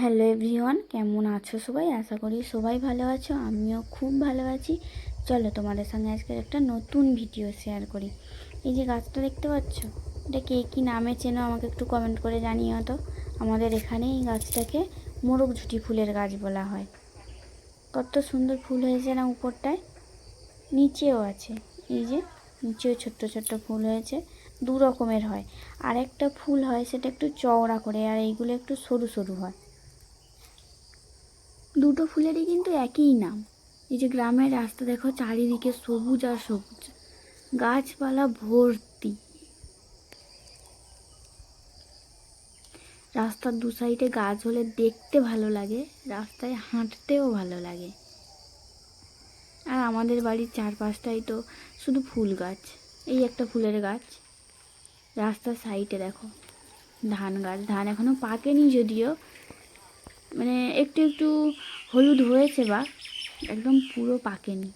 Hello everyone, কেমন আছো সবাই? আশা করি সবাই ভালো আছো, আমিও খুব ভালো আছি। চলো তোমাদের সঙ্গে আজকে একটা নতুন ভিডিও শেয়ার করি। এই যে গাছটা দেখতে পাচ্ছ? এটা কে কী নামে চেনো আমাকে একটু কমেন্ট করে জানিও তো। আমাদের এখানে এই গাছটাকে মোরগ ঝুটি ফুলের গাছ বলা হয়। কত সুন্দর ফুল হয়েছে না উপরটায়? নিচেও আছে। এই যে নিচেও ছোট্ট ছোট্ট ফুল হয়েছে, দু রকমের হয়। আর একটা ফুল হয় সেটা একটু চওড়া করে, আর এইগুলো একটু সরু সরু হয়। দুটো ফুলেরই কিন্তু একই নাম। এই যে গ্রামের রাস্তা, দেখো চারিদিকে সবুজ আর সবুজ। গাছপালা ভর্তি। রাস্তার দু সাইডে গাছ হলে দেখতে ভালো লাগে, রাস্তায় হাঁটতেও ভালো লাগে। আর আমাদের বাড়ির চারপাশটাই তো শুধু ফুল গাছ। এই একটা ফুলের গাছ, রাস্তার সাইডে দেখো ধান গাছ। ধান এখনও পাকেনি যদিও মানে একটু একটু হলুদ হয়েছে বা, একদম পুরো পাকেনি।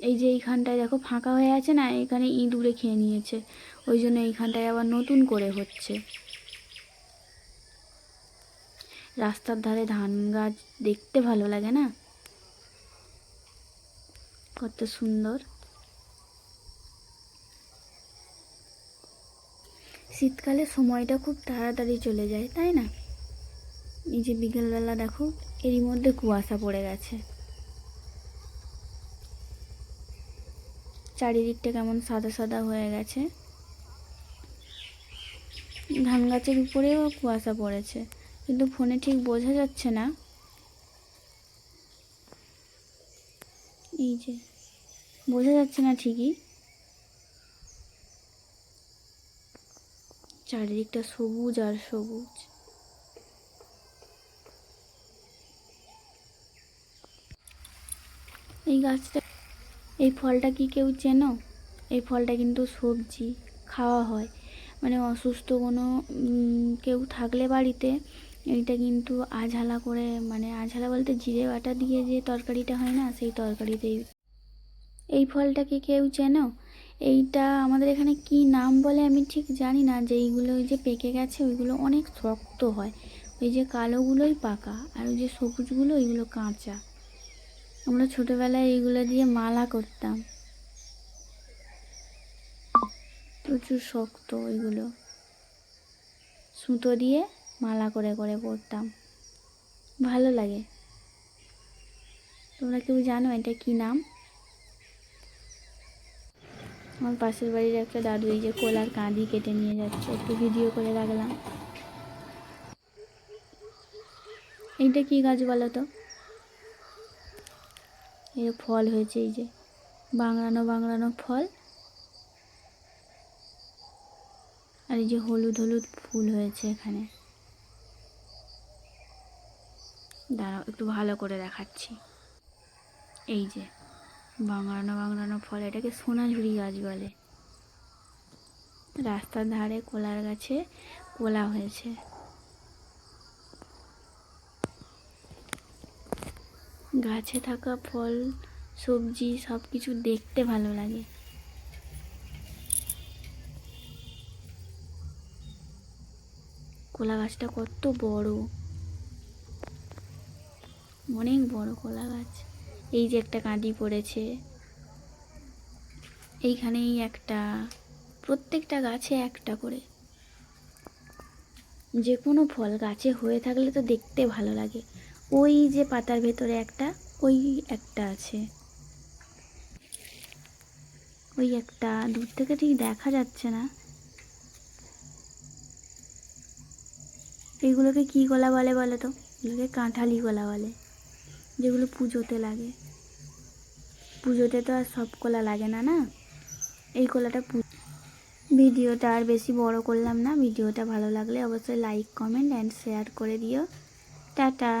এই যে এইখানটায় দেখো ফাঁকা হয়ে আছে না, এখানে ইঁদুরে খেয়ে নিয়েছে। ওই জন্য এইখানটায় আবার নতুন করে হচ্ছে। রাস্তার ধারে ধান গাছ দেখতে ভালো লাগে না? কত সুন্দর। শীতকালে সময়টা খুব তাড়াতাড়ি চলে যায়, তাই না? এই যে বিকেলবেলা দেখো, এরই মধ্যে কুয়াশা পড়ে গেছে। চারিদিকটা কেমন সাদা সাদা হয়ে গেছে। ধান গাছের উপরেও কুয়াশা পড়েছে, কিন্তু ফোনে ঠিক বোঝা যাচ্ছে না। এই যে, বোঝা যাচ্ছে না ঠিকই। চারিদিকটা সবুজ আর সবুজ। এই গাছটা, এই ফলটা কি কেউ চেনো? এই ফলটা কিন্তু সবজি, খাওয়া হয়। মানে অসুস্থ কোনো কেউ থাকলে বাড়িতে, এইটা কিন্তু আঝালা করে মানে আঝালা বলতে জিরে বাটা দিয়ে যে তরকারিটা হয় না, সেই তরকারিতেই। এই ফলটা কি কেউ চেনো? এইটা আমাদের এখানে কি নাম বলে আমি ঠিক জানি না, যে এইগুলো ওই যে পেকে গেছে, ওইগুলো অনেক শক্ত হয়। ওই যে কালোগুলোই পাকা, আর ওই যে সবুজগুলো, ওইগুলো কাঁচা। আমরা ছোটোবেলায় এইগুলো দিয়ে মালা করতাম। প্রচুর শক্ত ওইগুলো সুতো দিয়ে মালা করে করে পরতাম। ভালো লাগে। তোমরা কেউ জানো এটা কি নাম? আমার পাশের বাড়ির একটা দাদু এই যে কোলার কাঁদি কেটে নিয়ে যাচ্ছে। একটু ভিডিও করে রাখলাম। এইটা কি গাছ বলো তো? এই যে ফল হয়েছে, এই যে বাংলানো বাংলানো ফল। আর এই যে হলুদ হলুদ ফুল হয়েছে এখানে। দাঁড়াও, একটু ভালো করে দেখাচ্ছি। এই যে বাংলানো বাংলানো ফল, এটাকে সোনাঝুরি গাছ বলে। রাস্তার ধারে কোলার গাছে কোলা হয়েছে। গাছে থাকা ফল, সবজি সব কিছু দেখতে ভালো লাগে। কোলা গাছটা কত বড়। অনেক বড় কোলা গাছ। এই যে একটা কাঁদি পড়েছে। এইখানেই একটা, প্রত্যেকটা গাছে একটা করে। যে কোনো ফল গাছে হয়ে থাকলে তো দেখতে ভালো লাগে। ওই যে পাতার ভেতরে একটা, ওই একটা আছে। ওই একটা, দূর থেকে ঠিক দেখা যাচ্ছে না। এইগুলোকে কি কলা বলে বলো তো? এগুলোকে কাঁঠালি কলা বলে, যেগুলো পুজোতে লাগে। পুজোতে তো আর সব কলা লাগে না না? এই কলাটা ভিডিওটা আর বেশি বড় করলাম না। ভিডিওটা ভালো লাগলে অবশ্যই লাইক কমেন্ট অ্যান্ড শেয়ার করে দিও। টাটা